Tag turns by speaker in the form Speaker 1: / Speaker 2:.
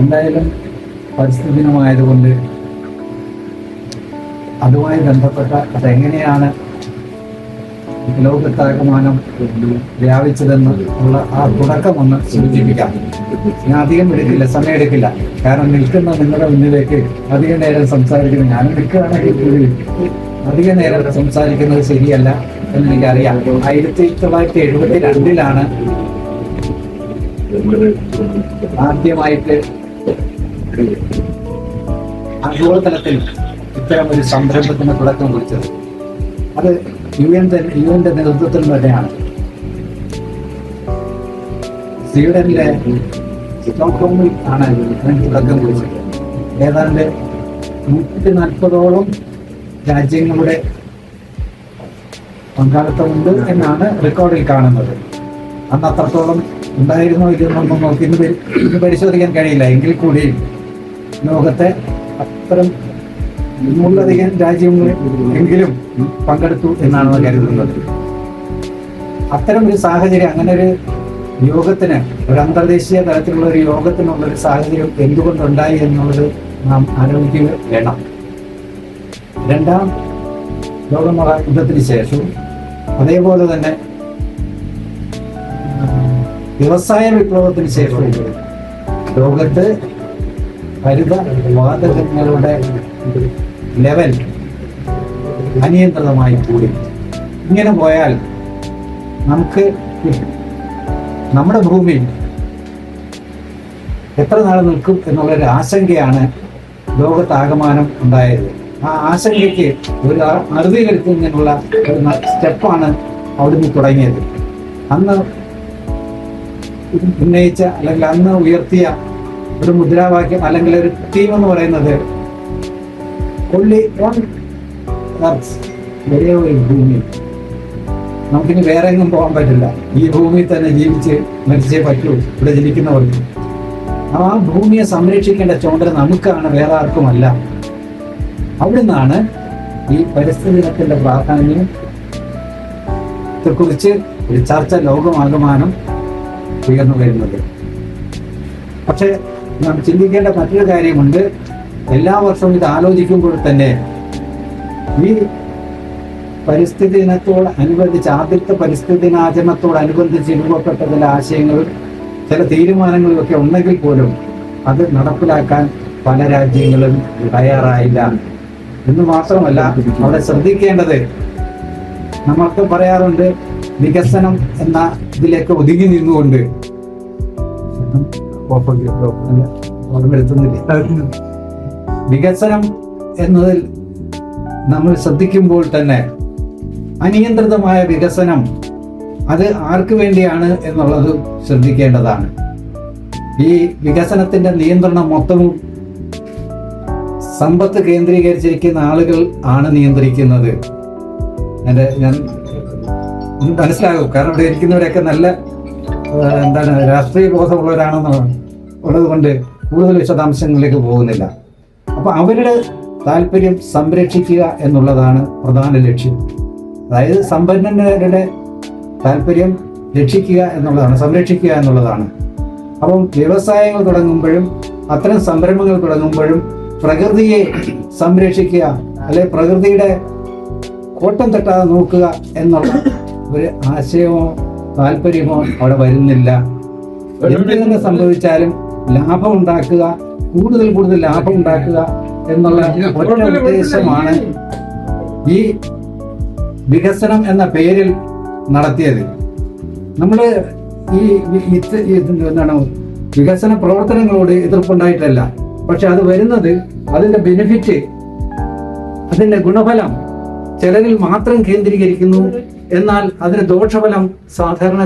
Speaker 1: എന്തായാലും പരിസ്ഥിതി ദിനമായതുകൊണ്ട് അതുമായി ബന്ധപ്പെട്ട അതെങ്ങനെയാണ് ലോകത്താകമാനം വ്യാപിച്ചതെന്ന് ഉള്ള ആ തുടക്കം ഒന്ന് സൂചിപ്പിക്കാം. ഞാൻ അധികം എടുക്കില്ല സമയം എടുക്കില്ല കാരണം നിൽക്കുന്ന നിങ്ങളുടെ മുന്നിലേക്ക് അധിക നേരം സംസാരിക്കുന്നത് ഞാൻ നിൽക്കുകയാണെങ്കിൽ കൂടി അധിക നേരം സംസാരിക്കുന്നത് ശരിയല്ല എന്ന് എനിക്കറിയാം. ആയിരത്തി തൊള്ളായിരത്തി എഴുപത്തി രണ്ടിലാണ് ആദ്യമായിട്ട് ആഗോളതലത്തിൽ ഇത്തരം ഒരു സംരംഭത്തിന് തുടക്കം കുറിച്ചത്. അത് യു എൻ യു എന്റെ നേതൃത്വത്തിൽ തന്നെയാണ്. സ്വീഡനിലെ സ്റ്റോക്ക്ഹോമിൽ ആണ് തുടക്കം കുറിച്ചത്. ഏതാണ്ട് നൂറ്റി നാൽപ്പതോളം രാജ്യങ്ങളുടെ പങ്കാളിത്തമുണ്ട് എന്നാണ് റെക്കോർഡിൽ കാണുന്നത്. അന്ന് അത്രത്തോളം ഉണ്ടായിരുന്നോ ഇല്ലെന്നൊന്നും നോക്കി ഇന്ന് ഇന്ന് പരിശോധിക്കാൻ കഴിയില്ല. എങ്കിൽ കൂടി ലോകത്തെ അത്തരം നൂറിലധികം രാജ്യങ്ങൾ എങ്കിലും പങ്കെടുത്തു എന്നാണ് കരുതുന്നത്. അത്തരം ഒരു സാഹചര്യം അങ്ങനെ ഒരു യോഗത്തിന് ഒരു അന്തർദേശീയ തലത്തിലുള്ള ഒരു യോഗത്തിനുള്ള ഒരു സാഹചര്യം എന്തുകൊണ്ടുണ്ടായി എന്നുള്ളത് നാം ആലോചിക്കുക വേണം. രണ്ടാം ലോക മഹായുദ്ധത്തിന് ശേഷവും അതേപോലെ തന്നെ വ്യവസായ വിപ്ലവത്തിന് ശേഷം ലോകത്ത് ഹരിത വാതകങ്ങളുടെ ലെവൽ അനിയന്ത്രിതമായി കൂടി. ഇങ്ങനെ പോയാൽ നമുക്ക് നമ്മുടെ ഭൂമി എത്ര നാൾ നിൽക്കും എന്നുള്ളൊരു ആശങ്കയാണ് ലോകത്താകമാനം ഉണ്ടായത്. ആ ആശങ്കയ്ക്ക് ഒരു അറുതി വരുത്തുന്നതിനുള്ള ഒരു സ്റ്റെപ്പാണ് അവിടുന്ന് തുടങ്ങിയത്. അന്ന് ഉന്നയിച്ച അല്ലെങ്കിൽ അന്ന് ഉയർത്തിയ ഒരു മുദ്രാവാക്യം അല്ലെങ്കിൽ ഒരു തീം എന്ന് പറയുന്നത് ഭൂമി. നമുക്കിനി വേറെ എങ്ങും പോകാൻ പറ്റില്ല. ഈ ഭൂമിയിൽ തന്നെ ജീവിച്ച് മരിച്ചേ പറ്റൂ. ഇവിടെ ജനിക്കുന്നവർക്ക് ആ ഭൂമിയെ സംരക്ഷിക്കേണ്ട ചുമതല നമുക്കാണ് വേറെ ആർക്കുമല്ല. അവിടുന്നാണ് ഈ പരിസ്ഥിതി ദിനത്തിന്റെ പ്രാധാന്യം. കുറിച്ച് ഒരു ചർച്ച ലോകമാകമാനം ഉയർന്നു വരുന്നത്. പക്ഷെ നാം ചിന്തിക്കേണ്ട മറ്റൊരു കാര്യമുണ്ട്. എല്ലാ വർഷവും ഇത് ആലോചിക്കുമ്പോൾ തന്നെ ഈ പരിസ്ഥിതി ദിനത്തോട് അനുബന്ധിച്ച് ആദ്യത്തെ പരിസ്ഥിതി ദിനാചരണത്തോടനുബന്ധിച്ച് രൂപപ്പെട്ട ചില ആശയങ്ങളും ചില തീരുമാനങ്ങളും ഒക്കെ ഉണ്ടെങ്കിൽ പോലും അത് നടപ്പിലാക്കാൻ പല രാജ്യങ്ങളും തയ്യാറായില്ല. എന്ന് മാത്രമല്ല അവിടെ ശ്രദ്ധിക്കേണ്ടത് നമ്മൾക്ക് പറയാറുണ്ട് വികസനം എന്ന ഇതിലേക്ക് ഒതുങ്ങി നിന്നുകൊണ്ട് വികസനം എന്നതിൽ നമ്മൾ ശ്രദ്ധിക്കുമ്പോൾ തന്നെ അനിയന്ത്രിതമായ വികസനം അത് ആർക്ക് വേണ്ടിയാണ് എന്നുള്ളത് ശ്രദ്ധിക്കേണ്ടതാണ്. ഈ വികസനത്തിന്റെ നിയന്ത്രണം മൊത്തവും സമ്പത്ത് കേന്ദ്രീകരിച്ചിരിക്കുന്ന ആളുകൾ ആണ് നിയന്ത്രിക്കുന്നത്. എന്റെ ഞാൻ ഒന്ന് മനസ്സിലാകും കാരണം ഇവിടെ ഇരിക്കുന്നവരൊക്കെ നല്ല എന്താണ് രാഷ്ട്രീയ ബോധമുള്ളവരാണെന്ന് ഉള്ളത് കൊണ്ട് കൂടുതൽ വിശദാംശങ്ങളിലേക്ക് പോകുന്നില്ല. അപ്പൊ അവരുടെ താല്പര്യം സംരക്ഷിക്കുക എന്നുള്ളതാണ് പ്രധാന ലക്ഷ്യം. അതായത് സമ്പന്നരുടെ താല്പര്യം രക്ഷിക്കുക എന്നുള്ളതാണ് സംരക്ഷിക്കുക എന്നുള്ളതാണ്. അപ്പം വ്യവസായങ്ങൾ തുടങ്ങുമ്പോഴും അത്തരം സംരംഭങ്ങൾ തുടങ്ങുമ്പോഴും പ്രകൃതിയെ സംരക്ഷിക്കുക അല്ലെ പ്രകൃതിയുടെ കോട്ടം തട്ടാതെ നോക്കുക എന്നുള്ള ഒരു ആശയമോ താല്പര്യമോ അവിടെ വരുന്നില്ല. എന്ത് തന്നെ സംഭവിച്ചാലും ലാഭം ഉണ്ടാക്കുക കൂടുതൽ കൂടുതൽ ലാഭം ഉണ്ടാക്കുക എന്നുള്ള ഒറ്റ ഉദ്ദേശമാണ് ഈ വികസനം എന്ന പേരിൽ നടത്തിയത്. നമ്മൾ ഈ എന്താണ് വികസന പ്രവർത്തനങ്ങളോട് എതിർപ്പുണ്ടായിട്ടല്ല. പക്ഷെ അത് വരുന്നത് അതിന്റെ ബെനിഫിറ്റ് അതിന്റെ ഗുണഫലം ചിലരിൽ മാത്രം കേന്ദ്രീകരിക്കുന്നു. എന്നാൽ അതിന് ദോഷഫലം സാധാരണ